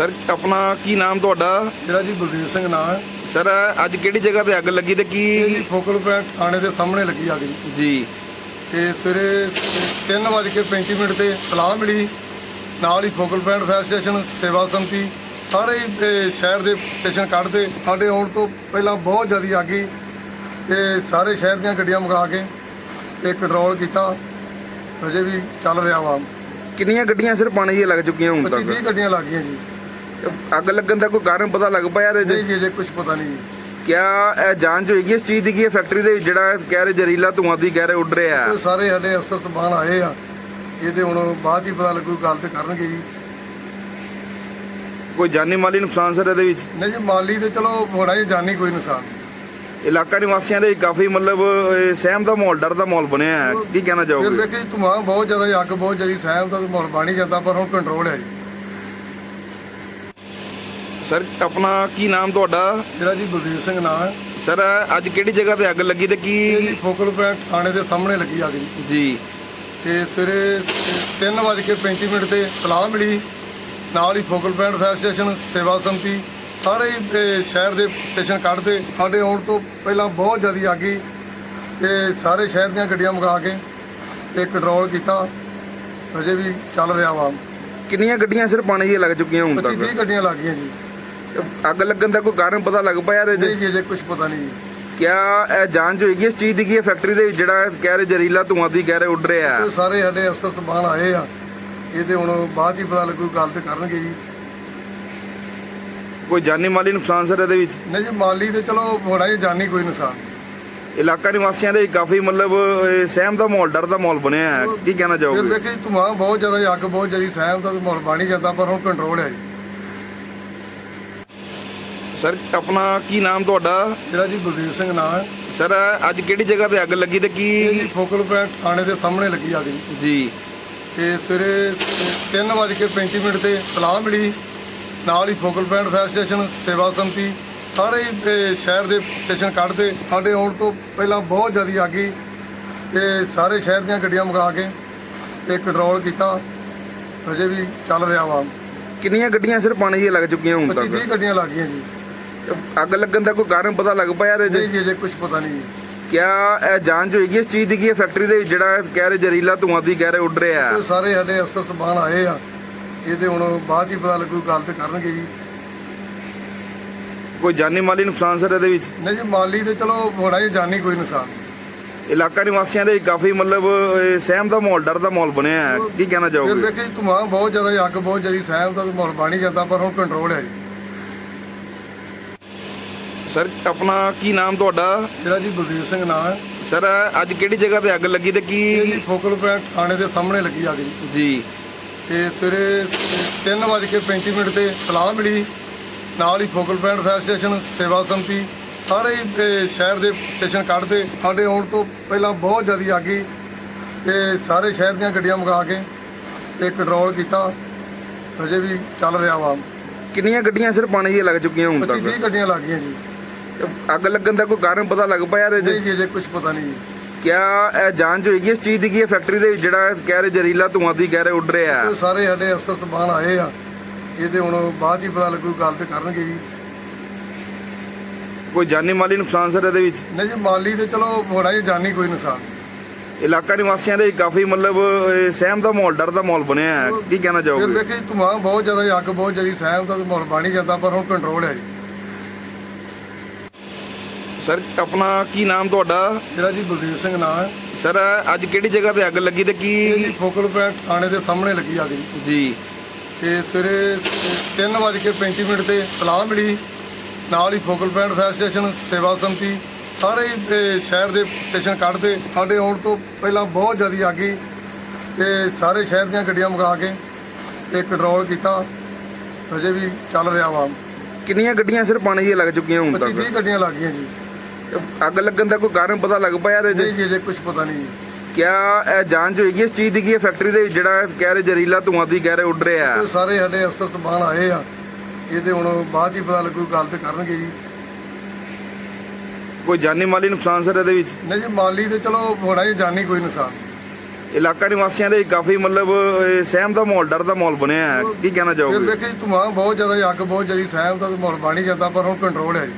Sir ਆਪਣਾ ਕੀ ਨਾਮ ਤੁਹਾਡਾ? ਮੇਰਾ ਜੀ ਬਲਦੇਵ ਸਿੰਘ ਨਾਂ ਹੈ। ਸਰ ਅੱਜ ਕਿਹੜੀ ਜਗ੍ਹਾ ਤੇ ਅੱਗ ਲੱਗੀ ਤੇ ਇਹ ਜੀ ਕੀ ਫੋਕਲ ਪੁਆਇੰਟ ਥਾਣੇ ਦੇ ਸਾਹਮਣੇ ਲੱਗੀ ਅੱਗ ਜੀ। ਜੀ। ਤੇ ਸਵੇਰੇ 3:35 ਮਿੰਟ ਤੇ ਤਲਾਹ ਮਿਲੀ। ਨਾਲ ਹੀ ਫੋਕਲ ਪੁਆਇੰਟ ਫਾਇਰ ਸਟੇਸ਼ਨ ਸੇਵਾ ਸੰਮਤੀ ਸਾਰੇ ਹੀ ਇਹ ਸ਼ਹਿਰ ਦੇ ਸਟੇਸ਼ਨ ਕੱਢਦੇ ਸਾਡੇ ਆਉਣ ਤੋਂ ਪਹਿਲਾਂ ਬਹੁਤ ਜ਼ਿਆਦਾ ਅੱਗ ਸੀ। ਤੇ ਸਾਰੇ ਸ਼ਹਿਰ ਦੀਆਂ ਗੱਡੀਆਂ ਮੰਗਾ ਕੇ ਤੇ ਕੰਟਰੋਲ ਕੀਤਾ। ਅਜੇ ਵੀ ਚੱਲ ਰਿਹਾ ਵਾ। ਕਿੰਨੀਆਂ ਗੱਡੀਆਂ ਸਿਰ ਪਾਣੀ ਦੀਆਂ ਲੱਗ ਚੁੱਕੀਆਂ ਹੁਣ 25 ਤੱਕ? 30 ਗੱਡੀਆਂ ਲੱਗ ਗਈਆਂ ਜੀ। ਅੱਗ ਲੱਗਣ ਦਾ ਕੋਈ ਕਾਰਨ ਪਤਾ ਲੱਗ ਪਿਆ ਨਹੀਂ ਇਹਦੇ ਜੀ ਅਜੇ ਕੁਝ ਪਤਾ ਨਹੀਂ ਜੀ। ਕਿਆ ਇਹ ਜਾਂਚ ਹੋਏਗੀ ਇਸ ਚੀਜ਼ ਦੀ ਕਿ ਇਹ ਫੈਕਟਰੀ ਦੇ ਵਿੱਚ ਜਿਹੜਾ ਕਹਿ ਰਹੇ ਜ਼ਹਿਰੀਲਾ ਧੂਆਂ ਦੀ ਕਹਿ ਰਹੇ ਉੱਡ ਰਿਹਾ? ਇਹ ਸਾਰੇ ਸਾਡੇ ਅਫਸਰ ਸਬਾਨ ਆਏ ਆ। ਇਹਦੇ ਹੁਣ ਬਾਅਦ ਹੀ ਪਤਾ ਲੱਗੂ ਗੱਲ ਤੇ ਕਰਨਗੇ ਜੀ। ਕੋਈ ਜਾਨੀ ਮਾਲੀ ਨੁਕਸਾਨ ਸਰ ਇਹਦੇ ਵਿੱਚ? ਨਹੀਂ ਜੀ ਮਾਲੀ ਤੇ ਚਲੋ ਹੋਣਾ ਹੀ ਜਾਨੀ ਕੋਈ ਨੁਕਸਾਨ। ਇਲਾਕਾ ਨਿਵਾਸੀਆਂ ਦੇ ਕਾਫੀ ਮਤਲਬ ਇਹ ਸਹਿਮ ਦਾ ਮਾਹੌਲ ਡਰ ਦਾ ਮਾਹੌਲ ਬਣਿਆ ਹੈ। ਕੀ ਕਹਿਣਾ ਫਿਰ ਚਾਹੋਗੇ ਦੇਖੀ ਧੂਆਂ ਬਹੁਤ ਜ਼ਿਆਦਾ ਅੱਗ ਬਹੁਤ ਜ਼ਿਆਦਾ ਸਹਿਮ ਦਾ ਮਾਹੌਲ ਬਣ ਹੀ ਜਾਂਦਾ ਪਰ ਹੁਣ ਕੰਟਰੋਲ ਹੈ ਜੀ। ਸਰ ਆਪਣਾ ਕੀ ਨਾਮ ਤੁਹਾਡਾ? ਮੇਰਾ ਜੀ ਬਲਦੇਵ ਸਿੰਘ ਨਾਂ ਹੈ। ਸਰ ਅੱਜ ਕਿਹੜੀ ਜਗ੍ਹਾ ਤੇ ਅੱਗ ਲੱਗੀ ਤੇ ਇਹ ਜੀ ਕੀ ਫੋਕਲ ਪੁਆਇੰਟ ਥਾਣੇ ਦੇ ਸਾਹਮਣੇ ਲੱਗੀ ਅੱਗ ਜੀ। ਜੀ। ਤੇ ਸਵੇਰੇ 3:35 ਮਿੰਟ ਤੇ ਤਲਾਹ ਮਿਲੀ। ਨਾਲ ਹੀ ਫੋਕਲ ਪੁਆਇੰਟ ਫਾਇਰ ਸਟੇਸ਼ਨ ਸੇਵਾ ਸੰਮਤੀ ਸਾਰੇ ਹੀ ਸ਼ਹਿਰ ਦੇ ਸਟੇਸ਼ਨ ਕੱਢਦੇ। ਸਾਡੇ ਆਉਣ ਤੋਂ ਪਹਿਲਾਂ ਬਹੁਤ ਜ਼ਿਆਦਾ ਅੱਗ ਸੀ। ਤੇ ਸਾਰੇ ਸ਼ਹਿਰ ਦੀਆਂ ਗੱਡੀਆਂ ਮੰਗਾ ਕੇ ਤੇ ਕੰਟਰੋਲ ਕੀਤਾ। ਅਜੇ ਵੀ ਚੱਲ ਰਿਹਾ ਵਾ। ਕਿੰਨੀਆਂ ਗੱਡੀਆਂ ਸਿਰ ਪਾਣੀ ਦੀਆਂ ਲੱਗ ਚੁੱਕੀਆਂ ਹੁਣ 25 ਤੱਕ 30 ਗੱਡੀਆਂ ਲੱਗ ਗਈਆਂ ਜੀ। ਅੱਗ ਲੱਗਣ ਦਾ ਕੋਈ ਕਾਰਨ ਪਤਾ ਲੱਗ ਪਿਆ ਇਹਦੇ ਨਹੀਂ ਜੀ ਅਜੇ ਕੁਝ ਪਤਾ ਨਹੀਂ ਜੀ। ਕਿਆ ਇਹ ਜਾਂਚ ਹੋਏਗੀ ਇਸ ਚੀਜ਼ ਦੀ ਕਿ ਇਹ ਫੈਕਟਰੀ ਦੇ ਵਿੱਚ ਜਿਹੜਾ ਕਹਿ ਰਹੇ ਜ਼ਹਿਰੀਲਾ ਧੂਆਂ ਦੀ ਕਹਿ ਰਹੇ ਉੱਡ ਰਿਹਾ ਇਹ ਸਾਰੇ ਸਾਡੇ ਅਫਸਰ ਸਬਾਨ ਆਏ ਆ। ਇਹਦੇ ਹੁਣ ਬਾਅਦ ਹੀ ਪਤਾ ਲੱਗੂ ਗੱਲ ਤੇ ਕਰਨਗੇ ਜੀ। ਕੋਈ ਜਾਨੀ ਮਾਲੀ ਨੁਕਸਾਨ ਸਰ ਇਹਦੇ ਵਿੱਚ? ਨਹੀਂ ਜੀ ਮਾਲੀ ਤੇ ਚਲੋ ਹੋਣਾ ਹੀ ਜਾਨੀ ਕੋਈ ਨੁਕਸਾਨ। ਇਲਾਕਾ ਨਿਵਾਸੀਆਂ ਦੇ ਕਾਫੀ ਮਤਲਬ ਸਹਿਮ ਦਾ ਮਾਹੌਲ ਡਰ ਦਾ ਮਾਹੌਲ ਬਣਿਆ ਹੈ। ਕੀ ਕਹਿਣਾ ਚਾਹੋਗੇ? ਦੇਖੀ ਧੂਆਂ ਬਹੁਤ ਜ਼ਿਆਦਾ ਅੱਗ ਬਹੁਤ ਜ਼ਿਆਦਾ ਸਹਿਮ ਦਾ ਮਾਹੌਲ ਬਣ ਜਾਂਦਾ ਪਰ ਹੁਣ ਕੰਟਰੋਲ ਹੈ ਜੀ। ਸਰ ਆਪਣਾ ਕੀ ਨਾਮ ਤੁਹਾਡਾ? ਮੇਰਾ ਜੀ ਬਲਦੇਵ ਸਿੰਘ ਨਾਂ ਹੈ। ਸਰ ਅੱਜ ਕਿਹੜੀ ਜਗ੍ਹਾ ਤੇ ਅੱਗ ਲੱਗੀ ਤੇ ਇਹ ਜੀ ਕੀ ਫੋਕਲ ਪੁਆਇੰਟ ਥਾਣੇ ਦੇ ਸਾਹਮਣੇ ਲੱਗੀ ਅੱਗ ਜੀ। ਜੀ। ਤੇ ਸਵੇਰੇ 3:35 ਮਿੰਟ ਤੇ ਤਲਾਹ ਮਿਲੀ। ਨਾਲ ਹੀ ਫੋਕਲ ਪੁਆਇੰਟ ਫਾਇਰ ਸਟੇਸ਼ਨ ਸੇਵਾ ਸੰਮਤੀ ਸਾਰੇ ਹੀ ਇਹ ਸ਼ਹਿਰ ਦੇ ਸਟੇਸ਼ਨ ਕੱਢਦੇ। ਸਾਡੇ ਆਉਣ ਤੋਂ ਪਹਿਲਾਂ ਬਹੁਤ ਜ਼ਿਆਦਾ ਅੱਗ ਸੀ। ਤੇ ਸਾਰੇ ਸ਼ਹਿਰ ਦੀਆਂ ਗੱਡੀਆਂ ਮੰਗਾ ਕੇ ਤੇ ਕੰਟਰੋਲ ਕੀਤਾ। ਅਜੇ ਵੀ ਚੱਲ ਰਿਹਾ ਵਾ। ਕਿੰਨੀਆਂ ਗੱਡੀਆਂ ਸਿਰ ਪਾਣੀ ਦੀਆਂ ਲੱਗ ਚੁੱਕੀਆਂ ਹੁਣ 25 ਤੱਕ? 30 ਗੱਡੀਆਂ ਲੱਗ ਗਈਆਂ ਜੀ। ਅੱਗ ਲੱਗਣ ਦਾ ਕੋਈ ਕਾਰਨ ਪਤਾ ਲੱਗ ਪਿਆ ਇਹਦੇ ਨਹੀਂ ਜੀ ਕੁਝ ਪਤਾ ਨਹੀਂ ਕਿਆ ਇਹ ਜਾਂਚ ਹੋਏਗੀ ਇਸ ਚੀਜ਼ ਦੀ ਕਿ ਇਹ ਫੈਕਟਰੀ ਦੇ ਵਿੱਚ ਜਿਹੜਾ ਕਹਿ ਰਹੇ ਜ਼ਹਿਰੀਲਾ ਧੂਆਂ ਦੀ ਕਹਿ ਰਹੇ ਉੱਡ ਰਿਹਾ ਇਹ ਸਾਰੇ ਸਾਡੇ ਅਫਸਰ ਸਬਾਨ ਆਏ ਆ। ਇਹਦੇ ਹੁਣ ਬਾਅਦ ਹੀ ਪਤਾ ਲੱਗੂ ਗੱਲ ਤੇ ਕਰਨਗੇ ਜੀ। ਕੋਈ ਜਾਨੀ ਮਾਲੀ ਨੁਕਸਾਨ ਸਰ ਇਹਦੇ ਵਿੱਚ? ਨਹੀਂ ਜੀ ਮਾਲੀ ਤੇ ਚਲੋ ਹੋਣਾ ਹੀ ਜਾਨੀ ਕੋਈ ਨੁਕਸਾਨ। ਇਲਾਕਾ ਨਿਵਾਸੀਆਂ ਦੇ ਕਾਫੀ ਮਤਲਬ ਇਹ ਸਹਿਮ ਦਾ ਮਾਹੌਲ ਡਰ ਦਾ ਮਾਹੌਲ ਬਣਿਆ ਹੈ। ਕੀ ਕਹਿਣਾ ਫਿਰ ਚਾਹੋਗੇ ਦੇਖੀ ਧੂਆਂ ਬਹੁਤ ਜ਼ਿਆਦਾ ਅੱਗ ਬਹੁਤ ਜ਼ਿਆਦਾ ਸਹਿਮ ਦਾ ਮਾਹੌਲ ਬਣ ਹੀ ਜਾਂਦਾ ਪਰ ਹੁਣ ਕੰਟਰੋਲ ਹੈ ਜੀ। ਸਰ ਆਪਣਾ ਕੀ ਨਾਮ ਤੁਹਾਡਾ? ਮੇਰਾ ਜੀ ਬਲਦੇਵ ਸਿੰਘ ਨਾਂ ਹੈ। ਸਰ ਅੱਜ ਕਿਹੜੀ ਜਗ੍ਹਾ ਤੇ ਅੱਗ ਲੱਗੀ ਤੇ ਇਹ ਜੀ ਕੀ ਫੋਕਲ ਪੁਆਇੰਟ ਥਾਣੇ ਦੇ ਸਾਹਮਣੇ ਲੱਗੀ ਅੱਗ ਜੀ। ਜੀ। ਤੇ ਸਵੇਰੇ 3:35 ਮਿੰਟ ਤੇ ਤਲਾਹ ਮਿਲੀ। ਨਾਲ ਹੀ ਫੋਕਲ ਪੁਆਇੰਟ ਫਾਇਰ ਸਟੇਸ਼ਨ ਸੇਵਾ ਸੰਮਤੀ ਸਾਰੇ ਹੀ ਇਹ ਸ਼ਹਿਰ ਦੇ ਸਟੇਸ਼ਨ ਕੱਢਦੇ ਸਾਡੇ ਆਉਣ ਤੋਂ ਪਹਿਲਾਂ ਬਹੁਤ ਜ਼ਿਆਦਾ ਅੱਗ ਸੀ। ਤੇ ਸਾਰੇ ਸ਼ਹਿਰ ਦੀਆਂ ਗੱਡੀਆਂ ਮੰਗਾ ਕੇ ਤੇ ਕੰਟਰੋਲ ਕੀਤਾ। ਅਜੇ ਵੀ ਚੱਲ ਰਿਹਾ ਵਾ। ਕਿੰਨੀਆਂ ਗੱਡੀਆਂ ਸਿਰ ਪਾਣੀ ਦੀਆਂ ਲੱਗ ਚੁੱਕੀਆਂ ਹੁਣ 25 ਤੱਕ? 30 ਗੱਡੀਆਂ ਲੱਗ ਗਈਆਂ ਜੀ। ਅੱਗ ਲੱਗਣ ਦਾ ਕੋਈ ਕਾਰਨ ਪਤਾ ਲੱਗ ਪਿਆ ਇਹਦੇ ਨਹੀਂ ਜੀ ਕੁਝ ਪਤਾ ਨਹੀਂ ਜੀ। ਕਿਆ ਇਹ ਜਾਂਚ ਹੋਏਗੀ ਇਸ ਚੀਜ਼ ਦੀ ਕਿ ਇਹ ਫੈਕਟਰੀ ਦੇ ਵਿੱਚ ਜਿਹੜਾ ਕਹਿ ਰਹੇ ਜ਼ਹਿਰੀਲਾ ਧੂਆਂ ਦੀ ਕਹਿ ਰਹੇ ਉੱਡ ਰਿਹਾ ਇਹ ਸਾਰੇ ਸਾਡੇ ਅਫਸਰ ਸਬਾਨ ਆਏ ਆ। ਇਹਦੇ ਹੁਣ ਬਾਅਦ ਹੀ ਪਤਾ ਲੱਗੂ ਗੱਲ ਤੇ ਕਰਨਗੇ ਜੀ। ਕੋਈ ਜਾਨੀ ਮਾਲੀ ਨੁਕਸਾਨ ਸਰ ਇਹਦੇ ਵਿੱਚ? ਨਹੀਂ ਜੀ ਮਾਲੀ ਤੇ ਚਲੋ ਹੋਣਾ ਹੀ ਜਾਨੀ ਕੋਈ ਨੁਕਸਾਨ। ਇਲਾਕਾ ਨਿਵਾਸੀਆਂ ਦੇ ਕਾਫੀ ਮਤਲਬ ਇਹ ਸਹਿਮ ਦਾ ਮਾਹੌਲ ਡਰ ਦਾ ਮਾਹੌਲ ਬਣਿਆ ਹੈ। ਕੀ ਕਹਿਣਾ ਫਿਰ ਚਾਹੋਗੇ ਦੇਖੀ ਧੂਆਂ ਬਹੁਤ ਜ਼ਿਆਦਾ ਅੱਗ ਬਹੁਤ ਜ਼ਿਆਦਾ ਸਹਿਮ ਦਾ ਮਾਹੌਲ ਬਣ ਹੀ ਜਾਂਦਾ ਪਰ ਹੁਣ ਕੰਟਰੋਲ ਹੈ ਜੀ। ਸਰ ਆਪਣਾ ਕੀ ਨਾਮ ਤੁਹਾਡਾ? ਮੇਰਾ ਜੀ ਬਲਦੇਵ ਸਿੰਘ ਨਾਂ ਹੈ। ਸਰ ਅੱਜ ਕਿਹੜੀ ਜਗ੍ਹਾ ਤੇ ਅੱਗ ਲੱਗੀ ਤੇ ਇਹ ਜੀ ਕੀ ਫੋਕਲ ਪੁਆਇੰਟ ਥਾਣੇ ਦੇ ਸਾਹਮਣੇ ਲੱਗੀ ਅੱਗ। ਜੀ। ਜੀ ਤੇ ਸਵੇਰੇ 3:35 ਮਿੰਟ ਤੇ ਤਲਾਹ ਮਿਲੀ। ਨਾਲ ਹੀ ਫੋਕਲ ਪੁਆਇੰਟ ਫਾਇਰ ਸਟੇਸ਼ਨ ਸੇਵਾ ਸੰਮਤੀ ਸਾਰੇ ਹੀ ਸ਼ਹਿਰ ਦੇ ਸਟੇਸ਼ਨ ਕੱਢਦੇ ਸਾਡੇ ਆਉਣ ਤੋਂ ਪਹਿਲਾਂ ਬਹੁਤ ਜ਼ਿਆਦਾ ਅੱਗ ਸੀ। ਤੇ ਸਾਰੇ ਸ਼ਹਿਰ ਦੀਆਂ ਗੱਡੀਆਂ ਮੰਗਾ ਕੇ ਤੇ ਕੰਟਰੋਲ ਕੀਤਾ। ਅਜੇ ਵੀ ਚੱਲ ਰਿਹਾ ਵਾ। ਕਿੰਨੀਆਂ ਗੱਡੀਆਂ ਸਿਰ ਪਾਣੀ ਦੀਆਂ ਲੱਗ ਚੁੱਕੀਆਂ ਹੁਣ 25 ਤੱਕ? 30 ਗੱਡੀਆਂ ਲੱਗ ਗਈਆਂ ਜੀ। ਅੱਗ ਲੱਗਣ ਦਾ ਕੋਈ ਕਾਰਨ ਪਤਾ ਲੱਗ ਪਿਆ ਇਹਦੇ ਨਹੀਂ ਜੀ ਅਜੇ ਕੁਝ ਪਤਾ ਨਹੀਂ ਕਿਆ ਇਹ ਜਾਂਚ ਹੋਏਗੀ ਇਸ ਚੀਜ਼ ਦੀ ਕਿ ਇਹ ਫੈਕਟਰੀ ਦੇ ਵਿੱਚ ਜਿਹੜਾ ਕਹਿ ਰਹੇ ਜ਼ਹਿਰੀਲਾ ਧੂਆਂ ਦੀ ਕਹਿ ਰਹੇ ਉੱਡ ਰਿਹਾ? ਇਹ ਸਾਰੇ ਸਾਡੇ ਅਫਸਰ ਸਬਾਨ ਆਏ ਆ। ਇਹਦੇ ਹੁਣ ਬਾਅਦ ਹੀ ਪਤਾ ਲੱਗੂ ਗੱਲ ਤੇ ਕਰਨਗੇ ਜੀ। ਕੋਈ ਜਾਨੀ ਮਾਲੀ ਨੁਕਸਾਨ ਸਰ ਇਹਦੇ ਵਿੱਚ? ਨਹੀਂ ਜੀ ਮਾਲੀ ਤੇ ਚਲੋ ਹੋਣਾ ਹੀ ਜਾਨੀ ਕੋਈ ਨੁਕਸਾਨ। ਇਲਾਕਾ ਨਿਵਾਸੀਆਂ ਦੇ ਕਾਫੀ ਮਤਲਬ ਇਹ ਸਹਿਮ ਦਾ ਮਾਹੌਲ ਡਰ ਦਾ ਮਾਹੌਲ ਬਣਿਆ ਹੈ। ਕੀ ਕਹਿਣਾ ਫਿਰ ਚਾਹੋਗੇ ਵੇਖੇ ਧੂਆਂ ਬਹੁਤ ਜ਼ਿਆਦਾ ਅੱਗ ਬਹੁਤ ਜ਼ਿਆਦਾ ਸਹਿਮ ਦਾ ਮਾਹੌਲ ਬਣ ਹੀ ਜਾਂਦਾ ਪਰ ਹੁਣ ਕੰਟਰੋਲ ਹੈ ਜੀ।